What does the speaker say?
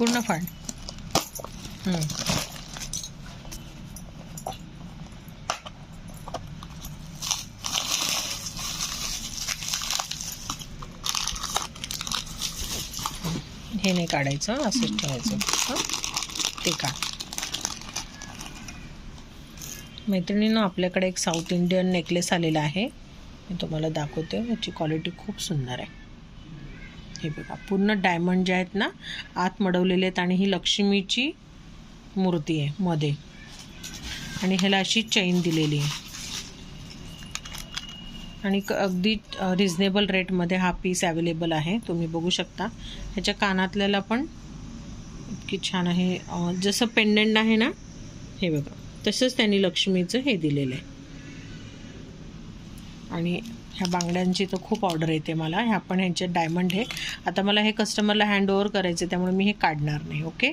पूर्ण फाड. हे नाही काढायचं असंच ठेवायचं. हं? ते काढ. मैत्रिणीनं आपल्याकडे एक साऊथ इंडियन नेकलेस आलेला आहे. मी तुम्हाला दाखवते. याची क्वालिटी खूप सुंदर आहे. हे बघा पूर्ण डायमंड जे आहेत ना आत मडवलेले आहेत आणि ही लक्ष्मीची मूर्ती आहे मध्ये. आणि ह्याला अशी चैन दिलेली आहे. आणि क- अगदी रिझनेबल रेटमध्ये हा पीस अवेलेबल आहे. तुम्ही बघू शकता. ह्याच्या कानातल्याला पण इतकी छान आहे. जसं पेंडंट आहे ना हे बघा तसंच त्यांनी लक्ष्मीचं हे दिलेलं आहे. आणि ह्या बांगड्यांची तर खूप ऑर्डर येते मला. ह्या पण ह्यांचे डायमंड आहे आता मला हे कस्टमरला हँड ओव्हर करायचे त्यामुळे मी हे काढणार नाही ओके